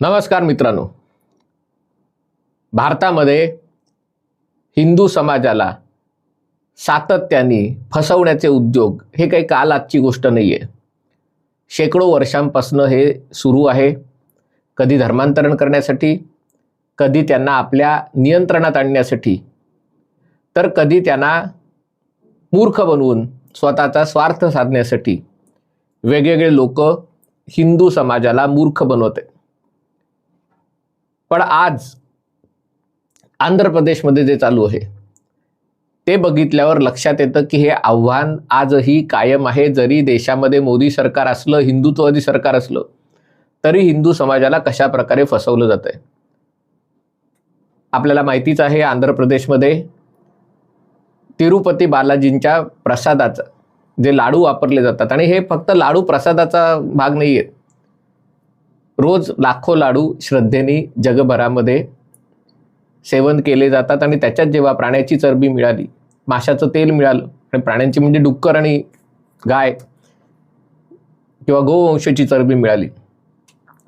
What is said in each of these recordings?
नमस्कार मित्रांनो. भारतामध्ये हिंदू समाजाला सातत्याने फसवण्याचे उद्योग हे काही काल आजची गोष्ट नाही आहे शेकडो वर्षांपासून हे सुरू आहे. कधी धर्मांतरण करण्यासाठी कधी त्यांना आपल्या नियंत्रणात आणण्यासाठी. तर कधी त्यांना मूर्ख बनवून स्वतःचा स्वार्थ साधण्यासाठी वेगवेगळे लोक हिंदू समाजाला मूर्ख बनवते. पण आज आंध्र प्रदेशमध्ये जे चालू आहे ते बघितल्यावर लक्षात येतं की हे आव्हान आजही कायम आहे. जरी देशामध्ये मोदी सरकार असलं हिंदुत्ववादी सरकार असलं तरी हिंदू समाजाला कशा प्रकारे फसवलं जात आहे आपल्याला माहितीच आहे आंध्र प्रदेशमध्ये तिरुपती बालाजींच्या प्रसादाचं जे लाडू वापरले जातात. आणि हे फक्त लाडू प्रसादाचा भाग नाही आहे रोज लाखो लाडू श्रद्धेने जगभरामध्ये सेवन केले जातात आणि त्याच्यात जेव्हा प्राण्याची चरबी मिळाली माशाचं तेल मिळालं आणि प्राण्यांची म्हणजे डुक्कर आणि गाय किंवा गोवंशाची चरबी मिळाली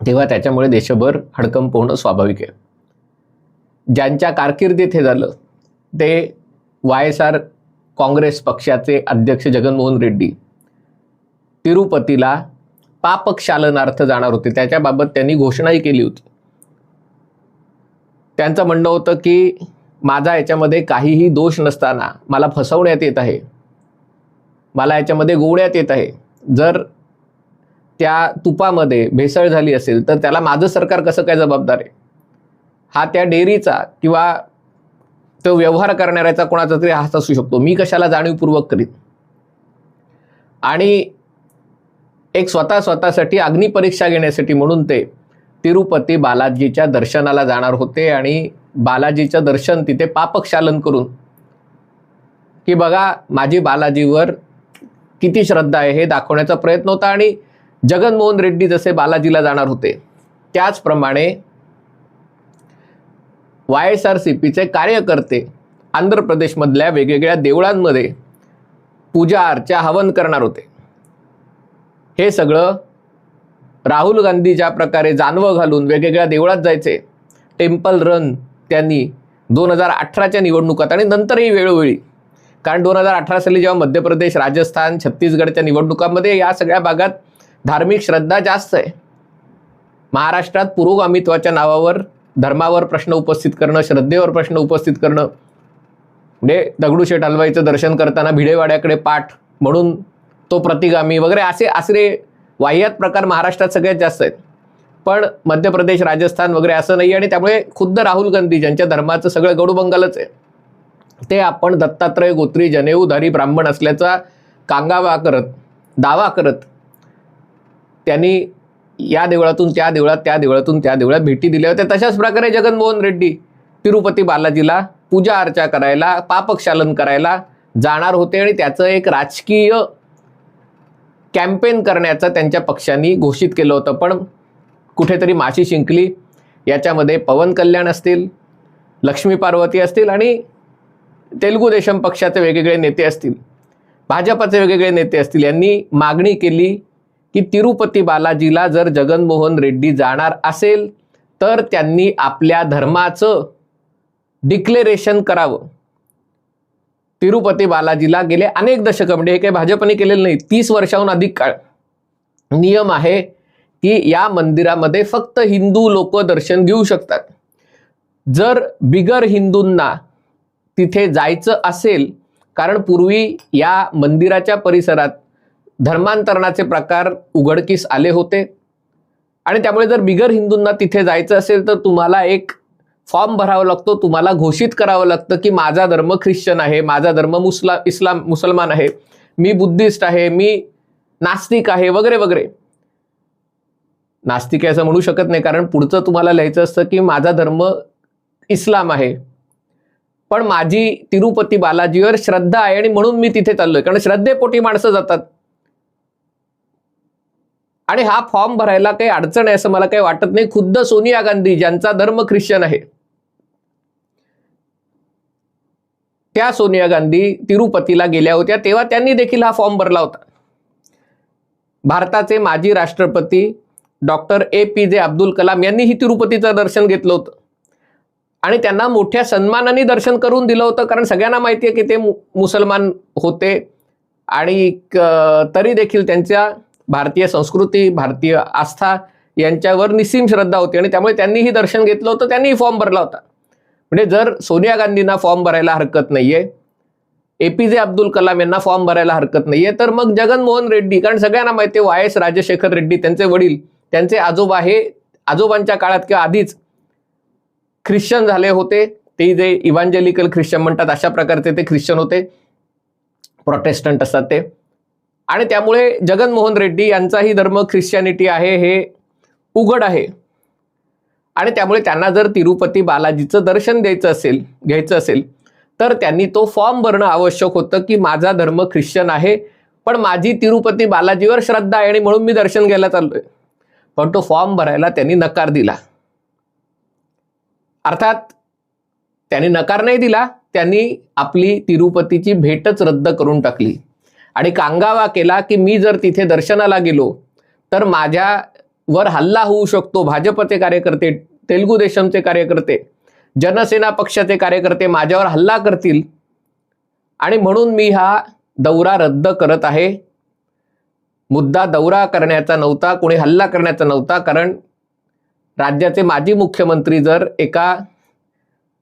तेव्हा त्याच्यामुळे देशभर हडकंप होणं स्वाभाविक आहे. ज्यांच्या कारकिर्दीत हे झालं ते वाय एस आर काँग्रेस पक्षाचे अध्यक्ष जगनमोहन रेड्डी तिरुपतीला पापक्षालनार्थ जाणार होते. त्याच्याबाबत त्यांनी घोषणाही केली होती. त्यांचं म्हणणं होतं की माझा याच्यामध्ये काहीही दोष नसताना मला फसवण्यात येत आहे. मला याच्यामध्ये गोवण्यात येत आहे. जर त्या तुपामध्ये भेसळ झाली असेल तर त्याला माझं सरकार कसं काय जबाबदार आहे? हा त्या डेअरीचा किंवा तो व्यवहार करणाऱ्याचा कोणाचा तरी हात असू शकतो. मी कशाला जाणीवपूर्वक करीन आणि एक स्वतः स्वतःसाठी अग्निपरीक्षा घेण्यासाठी म्हणून ते तिरुपती बालाजीच्या दर्शनाला जाणार होते आणि बालाजीचं दर्शन तिथे पापक्षालन करून की बघा माझी बालाजीवर किती श्रद्धा आहे हे दाखवण्याचा प्रयत्न होता आणि जगनमोहन रेड्डी जसे बालाजीला जाणार होते त्याचप्रमाणे वाय एस आर सी पीचे कार्यकर्ते आंध्र प्रदेशमधल्या वेगवेगळ्या देवळांमध्ये पूजा अर्चा हवन करणार होते. हे सगळं राहुल गांधी ज्या प्रकारे जानवं घालून वेगवेगळ्या देवळात जायचे टेम्पल रन त्यांनी दोन हजार अठराच्या निवडणुकात आणि नंतरही वेळोवेळी. कारण दोन हजार अठरा साली जेव्हा मध्य प्रदेश राजस्थान छत्तीसगडच्या निवडणुकांमध्ये या सगळ्या भागात धार्मिक श्रद्धा जास्त आहे. महाराष्ट्रात पुरोगामित्वाच्या नावावर धर्मावर प्रश्न उपस्थित करणं श्रद्धेवर प्रश्न उपस्थित करणं. म्हणजे दगडूशेठ हलवाईचं दर्शन करताना भिडेवाड्याकडे पाठ म्हणून तो प्रतिगामी वगैरे असे आसरे वाह्यात प्रकार महाराष्ट्रात सगळ्यात जास्त आहेत. पण मध्य प्रदेश राजस्थान वगैरे असं नाही आणि त्यामुळे खुद्द राहुल गांधी ज्यांच्या धर्माचं सगळं गडूबंगालच आहे. ते आपण दत्तात्रय गोत्री जनेऊधारी ब्राह्मण असल्याचा कांगावा करत दावा करत त्यांनी या देवळातून त्या देवळात त्या देवळातून त्या देवळात भेटी दिल्या होत्या. तशाच प्रकारे जगनमोहन रेड्डी तिरुपती बालाजीला पूजा अर्चा करायला पापक्षालन करायला जाणार होते आणि त्याचं एक राजकीय कॅम्पेन करण्याचं त्यांच्या पक्षांनी घोषित केलं होतं. पण कुठेतरी माशी शिंकली. याच्यामध्ये पवन कल्याण असतील लक्ष्मी पार्वती असतील आणि तेलुगू देशम पक्षाचे वेगवेगळे नेते असतील. भाजपाचे वेगवेगळे नेते असतील. यांनी मागणी केली की तिरुपती बालाजीला जर जगनमोहन रेड्डी जाणार असेल तर त्यांनी आपल्या धर्माचं डिक्लेरेशन करावं. तिरुपती बालाजीला गेले अनेक दशकं म्हणजे हे काही भाजपने केलेलं नाही तीस वर्षाहून अधिक काळ. नियम आहे की या मंदिरामध्ये फक्त हिंदू लोक दर्शन घेऊ शकतात. जर बिगर हिंदूंना तिथे जायचं असेल कारण पूर्वी या मंदिराच्या परिसरात धर्मांतरणाचे प्रकार उघडकीस आले होते. आणि त्यामुळे जर बिगर हिंदूंना तिथे जायचं असेल तर तुम्हाला एक फॉर्म भरावा लागतो तुम्हाला घोषित करावं लागतं की माझा धर्म ख्रिश्चन आहे माझा धर्म मुस्ला इस्लाम मुसलमान आहे मी बुद्धिस्ट आहे मी नास्तिक आहे वगैरे वगैरे. नास्तिक आहे असं म्हणू शकत नाही कारण पुढचं तुम्हाला लिहायचं असतं की माझा धर्म इस्लाम आहे. पण माझी तिरुपती बालाजीवर श्रद्धा आहे आणि म्हणून मी तिथे चाललोय कारण श्रद्धेपोटी माणसं जातात. आणि हा फॉर्म भरायला काही अडचण आहे असं मला काही वाटत नाही. खुद्द सोनिया गांधी ज्यांचा धर्म ख्रिश्चन आहे. त्या सोनिया गांधी तिरुपतीला गेल्या होत्या तेव्हा त्यांनी देखील हा फॉर्म भरला होता. भारताचे माजी राष्ट्रपती डॉक्टर ए पी जे अब्दुल कलाम यांनीही तिरुपतीचं दर्शन घेतलं होतं. आणि त्यांना मोठ्या सन्मानाने दर्शन करून दिलं होतं कारण सगळ्यांना माहिती आहे की ते मु- मुसलमान होते. आणि क- तरी देखील त्यांच्या भारतीय संस्कृती भारतीय आस्था यांच्यावर निस्सीम श्रद्धा होती आणि त्यामुळे त्यांनीही दर्शन घेतलं होतं त्यांनीही फॉर्म भरला होता. म्हणजे जर सोनिया गांधींना फॉर्म भरायला हरकत नाहीये ए पी जे अब्दुल कलाम यांना फॉर्म भरायला हरकत नाहीये तर मग जगनमोहन रेड्डी कारण सगळ्यांना माहिती आहे वाय एस राजशेखर रेड्डी त्यांचे वडील त्यांचे आजोबा हे आजोबांच्या काळात किंवा आधीच ख्रिश्चन झाले होते. ते जे इव्हांजेलिकल ख्रिश्चन म्हणतात अशा प्रकारचे ते ख्रिश्चन होते. प्रोटेस्टंट असतात ते. आणि त्यामुळे जगनमोहन रेड्डी यांचाही धर्म ख्रिश्चॅनिटी आहे हे उघड आहे. आणि त्यामुळे त्यांना जर तिरुपती बालाजीचं दर्शन द्यायचं असेल घ्यायचं असेल तर त्यांनी तो फॉर्म भरणं आवश्यक होतं की माझा धर्म ख्रिश्चन आहे पण माझी तिरुपती बालाजीवर श्रद्धा आहे आणि म्हणून मी दर्शन घ्यायला चाललोय. पण तो फॉर्म भरायला त्यांनी नकार दिला. अर्थात त्यांनी नकार नाही दिला त्यांनी आपली तिरुपतीची भेटच रद्द करून टाकली. आणि कांगावा केला की मी जर तिथे दर्शनाला गेलो तर माझ्यावर हल्ला होऊ शकतो. भाजपचे कार्यकर्ते तेलुगू देशमचे कार्यकर्ते जनसेना पक्षाचे कार्यकर्ते माझ्यावर हल्ला करतील. आणि म्हणून मी हा दौरा रद्द करत आहे. मुद्दा दौरा करण्याचा नव्हता कोणी हल्ला करण्याचा नव्हता कारण राज्याचे माजी मुख्यमंत्री जर एका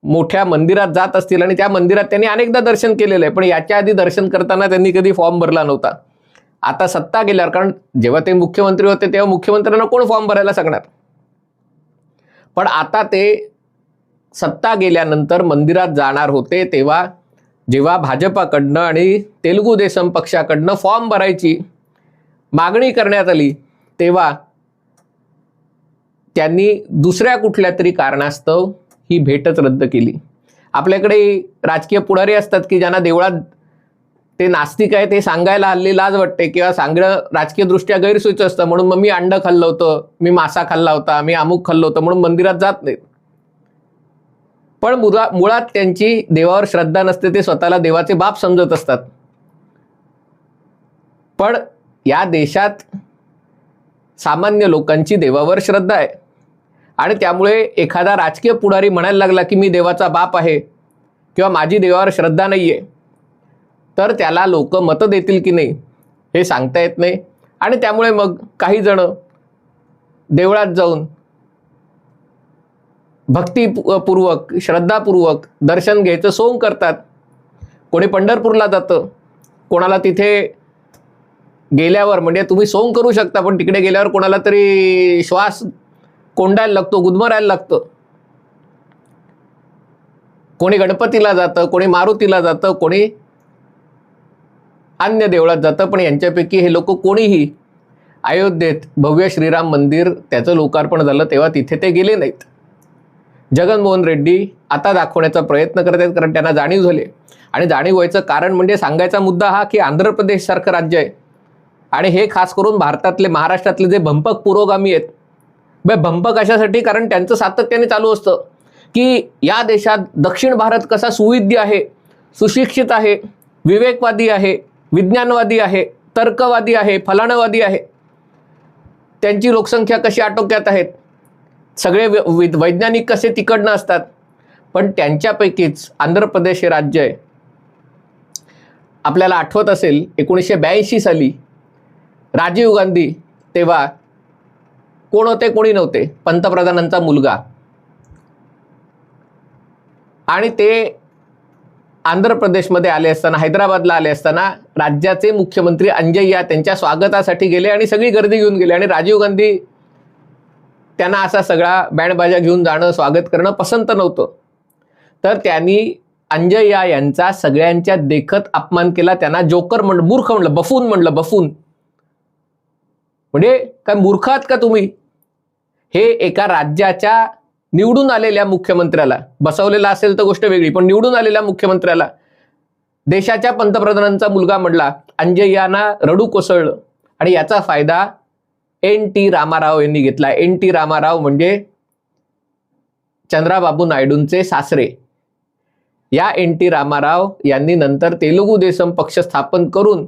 मोठ्या मंदिरात जात असतील आणि त्या मंदिरात त्यांनी अनेकदा दर्शन केलेलं आहे. पण याच्या आधी दर्शन करताना त्यांनी कधी फॉर्म भरला नव्हता. आता सत्ता गेल्यावर कारण जेव्हा ते मुख्यमंत्री होते तेव्हा मुख्यमंत्र्यांना कोण फॉर्म भरायला सांगणार? पण आता ते सत्ता गेल्यानंतर मंदिरात जाणार होते तेव्हा जेव्हा भाजपाकडनं आणि तेलुगू देशम पक्षाकडनं फॉर्म भरायची मागणी करण्यात आली तेव्हा त्यांनी दुसऱ्या कुठल्या तरी कारणास्तव ही भेटच रद्द केली. आपल्याकडे राजकीय पुढारी असतात की ज्यांना देवळात ते नास्तिक आहे ते सांगायला हल्ली लाज वाटते किंवा सांगणं राजकीयदृष्ट्या गैरसोयीचं असतं. म्हणून मग मी अंडं खाल्लं होतं मी मासा खाल्ला होता मी अमुक खाल्लं होतं म्हणून मंदिरात जात नाहीत. पण मुळा मुळात त्यांची देवावर श्रद्धा नसते ते स्वतःला देवाचे बाप समजत असतात. पण या देशात सामान्य लोकांची देवावर श्रद्धा आहे. आणि त्यामुळे एखादा राजकीय पुढारी म्हणायला लागला की मी देवाचा बाप आहे किंवा माझी देवावर श्रद्धा नाही आहे तर त्याला लोक मतं देतील की नाही हे सांगता येत नाही. आणि त्यामुळे मग काही जण देवळात जाऊन भक्तीपूर्वक श्रद्धापूर्वक दर्शन घ्यायचं सोंग करतात. कोणी पंढरपूरला जातं कोणाला तिथे गेल्यावर म्हणजे तुम्ही सोंग करू शकता पण तिकडे गेल्यावर कोणाला तरी श्वास कोंडायला लागतो गुदमरायला लागतं. कोणी गणपतीला जातं कोणी मारुतीला जातं कोणी अन्य देवळात जातं पण यांच्यापैकी हे लोक कोणीही अयोध्येत भव्य श्रीराम मंदिर त्याचं लोकार्पण झालं तेव्हा तिथे ते गेले नाहीत. जगनमोहन रेड्डी आता दाखवण्याचा प्रयत्न करत आहेत कारण त्यांना जाणीव झाले आणि जाणीव व्हायचं कारण म्हणजे सांगायचा मुद्दा हा की आंध्र प्रदेशसारखं राज्य आहे. आणि हे खास करून भारतातले महाराष्ट्रातले जे भंपक पुरोगामी आहेत बे कशासाठी? कारण त्यांचं सातत्याने चालू असतं की या देशात दक्षिण भारत कसा सुविद्य आहे सुशिक्षित आहे विवेकवादी आहे विज्ञानवादी आहे तर्कवादी आहे फलाणवादी आहे. त्यांची लोकसंख्या कशी आटोक्यात आहेत? सगळे वै- वैज्ञानिक कसे तिकडनं असतात? पण त्यांच्यापैकीच आंध्र प्रदेश हे राज्य आहे. आपल्याला आठवत असेल एकोणीसशे ब्याऐंशी साली राजीव गांधी तेव्हा कोण होते कोणी नव्हते. पंतप्रधानांचा मुलगा. आणि ते आंध्र प्रदेशमध्ये आले असताना हैदराबादला आले असताना राज्याचे मुख्यमंत्री अंजय्या त्यांच्या स्वागतासाठी गेले आणि सगळी गर्दी घेऊन गेले. आणि राजीव गांधी त्यांना असा सगळा बँडबाजा घेऊन जाणं स्वागत करणं पसंत नव्हतं. तर त्यांनी अंजय्या यांचा सगळ्यांच्या देखत अपमान केला. त्यांना जोकर म्हणलं मूर्ख म्हणलं बफून म्हणलं बफून. म्हणजे काय मूर्ख आहात का तुम्ही? हे एका राज्याच्या निवडून आलेल्या मुख्यमंत्र्याला बसवलेला असेल तर गोष्ट वेगळी पण निवडून आलेल्या मुख्यमंत्र्याला देशाच्या पंतप्रधानांचा मुलगा म्हणला अंजय्याना रडू कोसळलं. आणि याचा फायदा एन टी रामाराव यांनी घेतला. एन टी रामाराव म्हणजे चंद्राबाबू नायडूंचे सासरे. या एन टी रामाराव यांनी नंतर तेलुगू देशम पक्ष स्थापन करून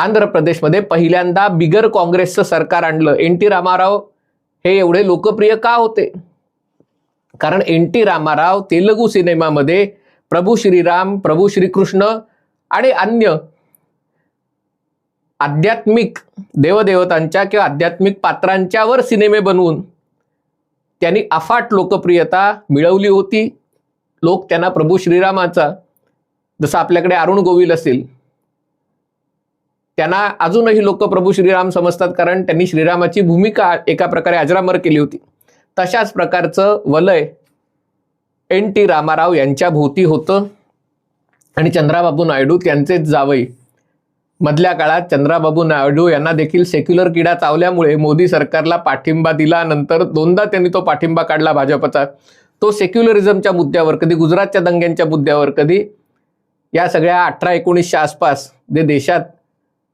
आंध्र प्रदेशमध्ये पहिल्यांदा बिगर काँग्रेसचं सरकार आणलं. एन टी रामाराव हे एवढे लोकप्रिय का होते? कारण एन टी रामाराव तेलुगू सिनेमामध्ये प्रभू श्रीराम प्रभू श्रीकृष्ण आणि अन्य आध्यात्मिक देवदेवतांच्या किंवा आध्यात्मिक पात्रांच्यावर सिनेमे बनवून त्यांनी अफाट लोकप्रियता मिळवली होती. लोक त्यांना प्रभू श्रीरामाचा जसं आपल्याकडे अरुण गोविल असेल त्यांना अजूनही लोक प्रभू श्रीराम समजतात कारण त्यांनी श्रीरामाची भूमिका एका प्रकारे अजरामर केली होती. तशाच प्रकारचं वलय एन टी रामाराव यांच्या भोवती होतं. आणि चंद्राबाबू नायडू त्यांचेच जावई. मधल्या काळात चंद्राबाबू नायडू यांना देखील सेक्युलर किडा चावल्यामुळे मोदी सरकारला पाठिंबा दिला नंतर दोनदा त्यांनी तो पाठिंबा काढला भाजपचा. तो सेक्युलरिझमच्या मुद्द्यावर कधी गुजरातच्या दंग्यांच्या मुद्द्यावर कधी या सगळ्या अठरा एकोणीसच्या आसपास जे देशात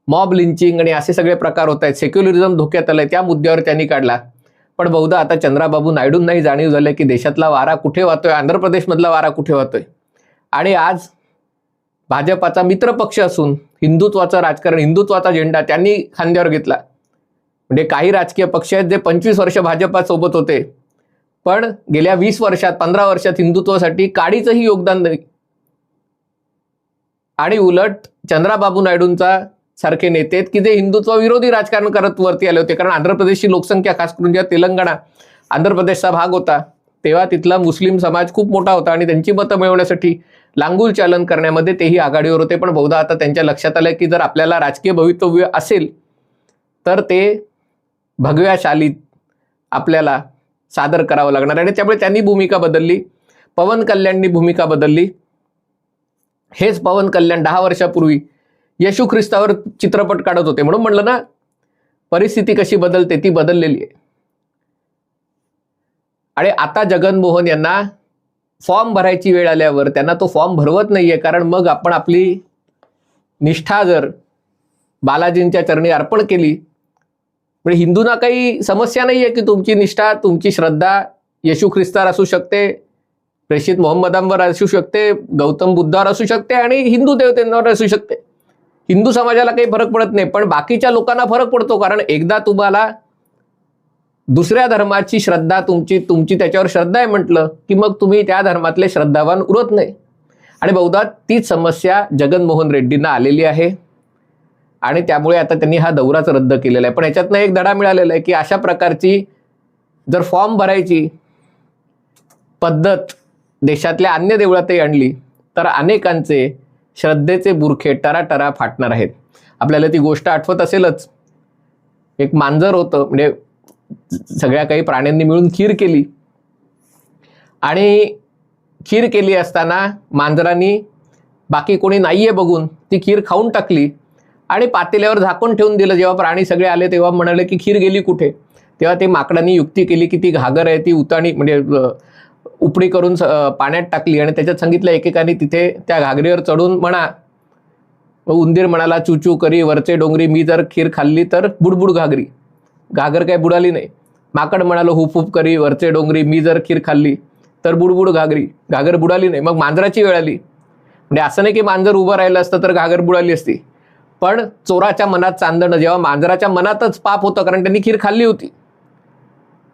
मॉब लिंचिंग आणि असे सगळे प्रकार होत आहेत. सेक्युलरिझम धोक्यात आलंय. त्या मुद्द्यावर त्यांनी काढला. पण बहुधा आता चंद्राबाबू नायडूंनाही जाणीव झालं की देशातला वारा कुठे वाहतोय? आंध्र प्रदेशमधला वारा कुठे वाहतोय? आणि आज भाजपाचा मित्रपक्ष असून हिंदुत्वाचं राजकारण हिंदुत्वाचा झेंडा त्यांनी खांद्यावर घेतला. म्हणजे काही राजकीय पक्ष आहेत जे पंचवीस वर्ष भाजपासोबत होते. पण गेल्या वीस वर्षात पंधरा वर्षात हिंदुत्वासाठी काडीचंही योगदान नाही. आणि उलट चंद्राबाबू नायडूंचा सारखे नेते आहेत की जे हिंदुत्व विरोधी राजकारण करत वरती आले होते. कारण आंध्र प्रदेशची लोकसंख्या खास करून जेव्हा तेलंगणा आंध्र प्रदेशचा भाग होता तेव्हा तिथला मुस्लिम समाज खूप मोठा होता आणि त्यांची मतं मिळवण्यासाठी लांगूल चालन करण्यामध्ये तेही आघाडीवर होते. पण बहुधा आता त्यांच्या लक्षात आलं की जर आपल्याला राजकीय भवितव्य असेल तर ते भगव्या शालीत आपल्याला सादर करावं लागणार आणि त्यामुळे त्यांनी भूमिका बदलली. पवन कल्याणनी भूमिका बदलली. हेच पवन कल्याण दहा वर्षापूर्वी येशू ख्रिस्तावर चित्रपट काढत होते. म्हणून म्हणलं ना परिस्थिती कशी बदलते ती बदललेली आहे. आणि आता जगनमोहन यांना फॉर्म भरायची वेळ आल्यावर त्यांना तो फॉर्म भरवत नाहीये कारण मग आपण आपली निष्ठा जर बालाजींच्या चरणी अर्पण केली म्हणजे हिंदूंना काही समस्या नाही आहे की तुमची निष्ठा तुमची श्रद्धा येशू ख्रिस्तावर असू शकते प्रेषित मोहम्मदांवर असू शकते गौतम बुद्धावर असू शकते आणि हिंदू देवतेंवर असू शकते. हिंदू समाजाला काही फरक पडत नाही पण बाकीच्या लोकांना फरक पडतो. कारण एकदा तुम्हाला दुसऱ्या धर्माची श्रद्धा तुमची तुमची त्याच्यावर श्रद्धा आहे म्हटलं की मग तुम्ही त्या धर्मातले श्रद्धावान उरत नाही. आणि बहुधा तीच समस्या जगनमोहन रेड्डींना आलेली आहे. आणि त्यामुळे आता त्यांनी हा दौराच रद्द केलेला आहे. पण याच्यातनं एक धडा मिळालेला आहे की अशा प्रकारची जर फॉर्म भरायची पद्धत देशातल्या अन्य देवळातही आणली तर अनेकांचे श्रद्धेचे बुरखे टराटरा फाटणार आहेत. आपल्याला ती गोष्ट आठवत असेलच. एक मांजर होतं म्हणजे सगळ्या काही प्राण्यांनी मिळून खीर केली. आणि खीर केली असताना मांजरांनी बाकी कोणी नाहीये बघून ती खीर खाऊन टाकली. आणि पातेल्यावर झाकून ठेवून दिलं. जेव्हा प्राणी सगळे आले तेव्हा म्हणाले की खीर गेली कुठे? तेव्हा ते माकडांनी युक्ती केली की ती घागर आहे ती उताणी म्हणजे उपडी करून स- पाण्यात टाकली आणि त्याच्यात सांगितलं एकेकाने तिथे त्या घागरीवर चढून म्हणा. उंदीर म्हणाला चूचू करी वरचे डोंगरी मी जर खीर खाल्ली तर बुडबुड घागरी. घागर काय बुडाली नाही. माकड म्हणालो हुप करी वरचे डोंगरी मी जर खीर खाल्ली तर बुडबुड घागरी. घागर बुडाली नाही. मग मांजराची वेळ आली. म्हणजे असं नाही की मांजर उभं राहिलं असतं तर घागर बुडाली असती. पण चोराच्या मनात चांदणं जेव्हा मांजराच्या मनातच पाप होतं कारण त्यांनी खीर खाल्ली होती.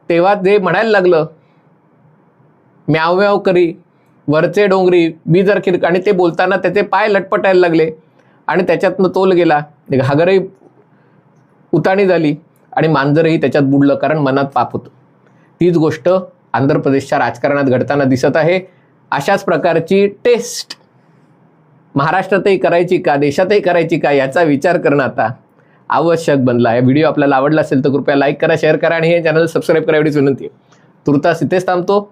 तेव्हा ते म्हणायला लागलं म्याव म्याव करी वरचे डोंगरी मी जर खिरक आणि ते बोलताना त्याचे पाय लटपटायला लागले. आणि त्याच्यातनं तोल गेला. घागरही उताणी झाली आणि मांजरही त्याच्यात बुडलं कारण मनात पाप होतं. तीच गोष्ट आंध्र प्रदेशच्या राजकारणात घडताना दिसत आहे. अशाच प्रकारची टेस्ट महाराष्ट्रातही करायची का देशातही करायची का याचा विचार करणं आता आवश्यक बनला आहे. व्हिडिओ आपल्याला आवडला असेल तर कृपया लाईक करा शेअर करा आणि हे चॅनल सबस्क्राईब करा एवढीच विनंती आहे. तुर्तास इथेच थांबतो.